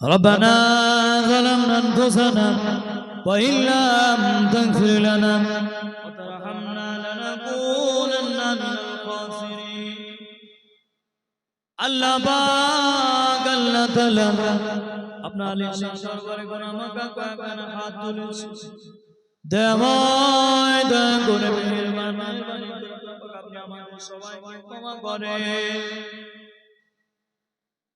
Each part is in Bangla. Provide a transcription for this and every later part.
ربنا ظلمنا أنفسنا وإن لم تغفر لنا وترحمنا لنكونن من الخاسرين আল্লাহ পাক আল্লাহ তাআলা আপনার লিসান দরবারে গুনাহগার কয়েকখানা হাত তুলেছি দেওয়ায় দয়া করে মেহেরবানি করে আপনি আমাদের সবাইকে ক্ষমা করে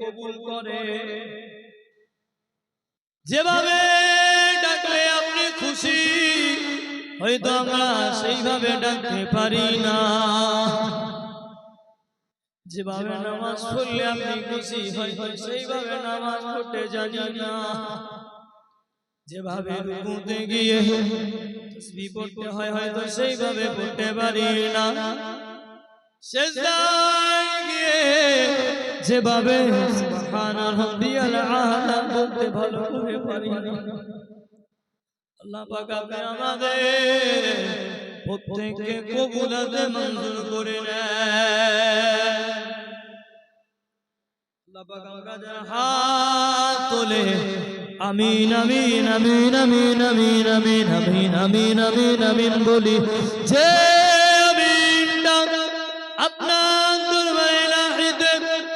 কবুল করে। যেভাবে ডাকলে আপনি খুশি হয়তো আমরা সেইভাবে ডাকতে পারি না। যেভাবে নামাজ পড়লে আপনি খুশি হয়তো সেইভাবে নামাজ পড়তে জানি না। যেভাবে রুকুতে গিয়ে তসবিহ পড়তে হয় হয়তো সেইভাবে পড়তে পারি না। সেজদায় যেভাবে বলতে ভালো করে পারি আল্লাহ পাক আপনি আমাদের প্রত্যেককে কবুলাতে মঞ্জুর বলি যে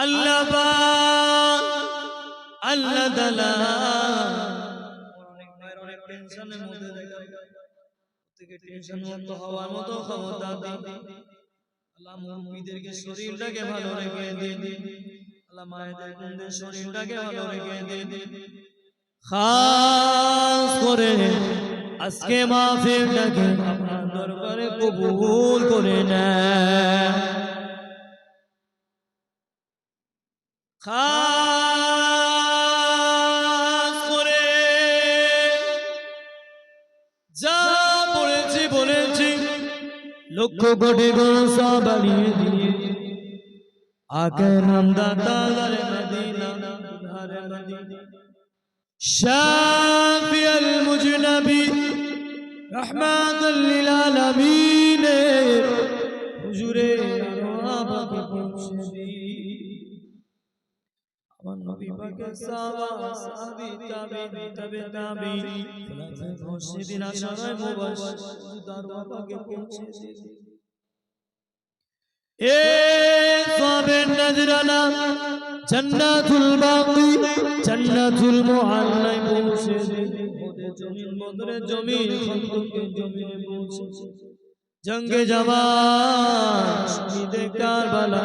আল্লাহ আল্লাহ মুরব্বীদেরকে শরীরটাকে ভালো রেখে দিন। শরীরটাকে ভালো রেখে দিন। খাস করে আজকে মাহফিলটাকে আপনার দরবারে কবুল করে নেয় খাস করে। যা বলেছি বলেছি। লক্ষ কোটি গুণ সব বাড়িয়ে দিয়ে। আকে নাম দাতা দারে মদিনা ধারে মদিনা। শাফি আল মুজনবী রহমাত লিল আলামিন। হুজুরে দিই আমার নবী পাকের সাহাবা সাহাবী তাবিঈন তবে তাবিঈন খোলাফায়ে মুর্শিদিন আশরায়ে মুবাশশির দারওয়া পাকে পৌঁছে এ সাবের নজরানা জান্নাতুল বাকি জান্নাতুল মুআল্লাই পৌঁছে জমিন বদরে জমিন খন্দকের জমিনে পৌঁছে জঙ্গে শহীদে কারবালা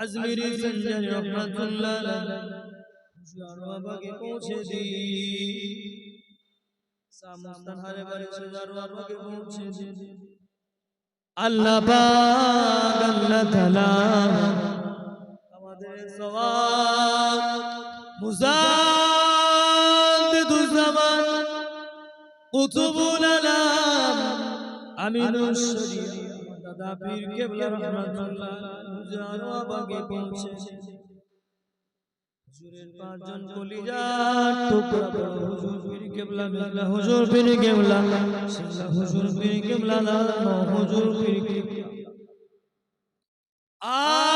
আজমির সঞ্জন রহমতুল্লাহ বাবাকে পৌঁছে দি। সামস্তাহারে বারে সুজার বাবাকে পৌঁছে দি। আল্লাহ পাক আল্লাহ তাআলা আমাদের সবার কুতুবুল আলাম। আমিনুস শরীফ। পীর কেবলা হুজুর পীর কেবলা হুজুর পীর কেবলা হুজুর পীর কেবলা হুজুর পীর কেবলা। আশেকে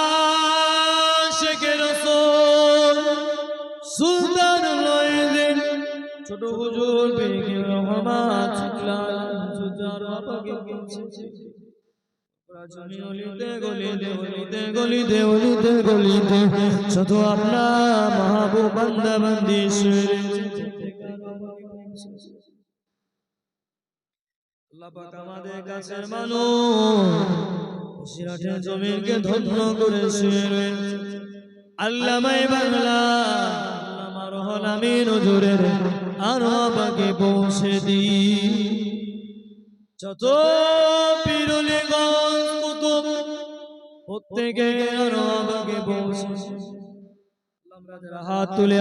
শুধু আপনার মাহবুব আমাদের কাছের মানুষ জমিনকে ধন্য করে শুয়ে রয়েছে আল্লামাই বাংলা আল্লামা রহল আমিন হুজুরের আরও বাকি পৌঁছে দিই। যত আমাকে পৌঁছে হাত তুলে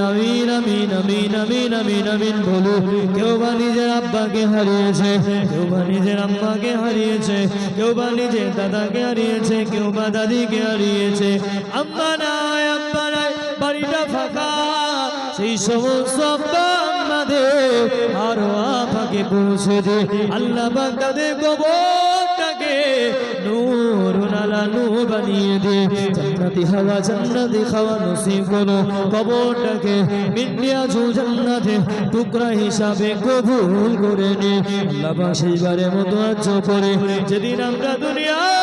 বলু কেউ বা নিজের আব্বাকে হারিয়েছে, কেউ বা নিজের আম্মাকে হারিয়েছে, কেউ বা নিজের দাদাকে হারিয়েছে, কেউ বা দাদিকে হারিয়েছে। নাই, আব্বা নাই, বাড়িটা ফাঁকা, সেই সমস্ত আব্বা আমাদের আরও আপাকে পৌঁছে দে। আল্লাহ বান্দাদের কবরটাকে নূর নালা নূর বানিয়ে দে। জান্নাতি হাওয়া জান্নাতি খাওয়া নসিব করো। কবরটাকে মিন্ডিয়া জু জান্নাতে টুকরা হিসাবে কবুল করে নে। আল্লাহ পাক মতো আজ করে। যেদিন আমরা দুনিয়া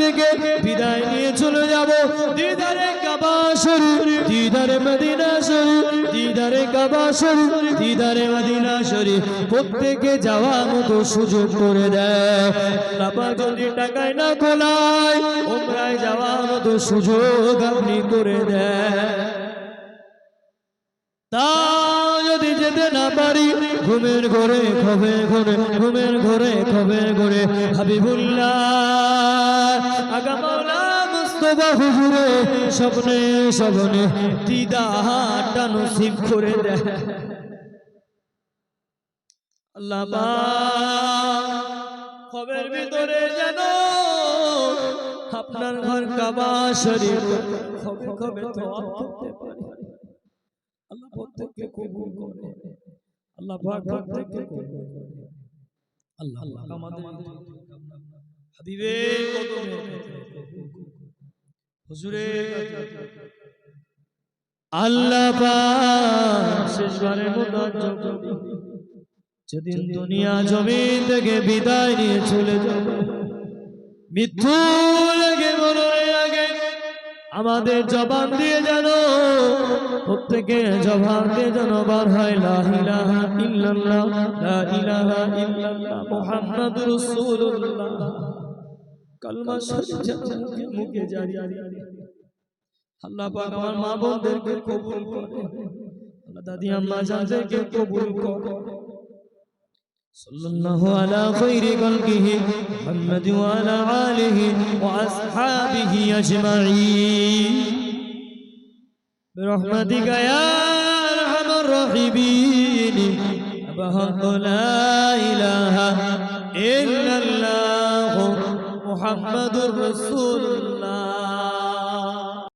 থেকে বিদায় নিয়ে চলে যাব। দিদারে কাবা শরীফ, দিদারে মদিনা শরীফ, দিদারে কাবা শরীফ, দিদারে মদিনা শরীফ। প্রত্যেকে যাওয়া মতো সুযোগ করে দেয়। বাবা যদি টাকায় না খোলায়, ওমরায় যাওয়া মতো সুযোগ আপনি করে দেয়। তা যেতে না পারি। ঘুমের ঘরে খবে ঘরে, ঘুমের ঘরে খবে ঘরে। হাবিবুল্লাহ স্বপ্নে স্বপ্নে দিদাটা নসিব করে খবের ভিতরে যেন আপনার ঘর কাবা শরীফ খবে খবে প্রত্যেককে কবুল করে। আল্লাহ পাক প্রত্যেককে কবুল করে। আল্লাহ আমাদের হাবিবের কদমে হুজুরের আল্লাহ পাক শেষবারের মতো যেদিন দুনিয়া জমিন থেকে বিদায় নিয়ে চলে যাব মৃত্যু লেগে আগে আমাদের জবান দিয়ে যেন প্রত্যেকে জবান দিয়ে যেন বার হয়। লা ইলাহা ইল্লাল্লাহ লা ইলাহা ইল্লাল্লাহ মুহাম্মাদুর রাসূলুল্লাহ। কালমা শরীফ মুখে মুখে জারি আল্লাহ পাক আমার মা বোনদেরকে কবুল করে। আল্লাহ দাদি আম্মা জানদেরকে কবুল করে। صلى الله على خير خلقه محمد وعلى آله وأصحابه أجمعين. برحمتك يا أرحم الراحمين. بحق لا إله إلا الله محمد رسول الله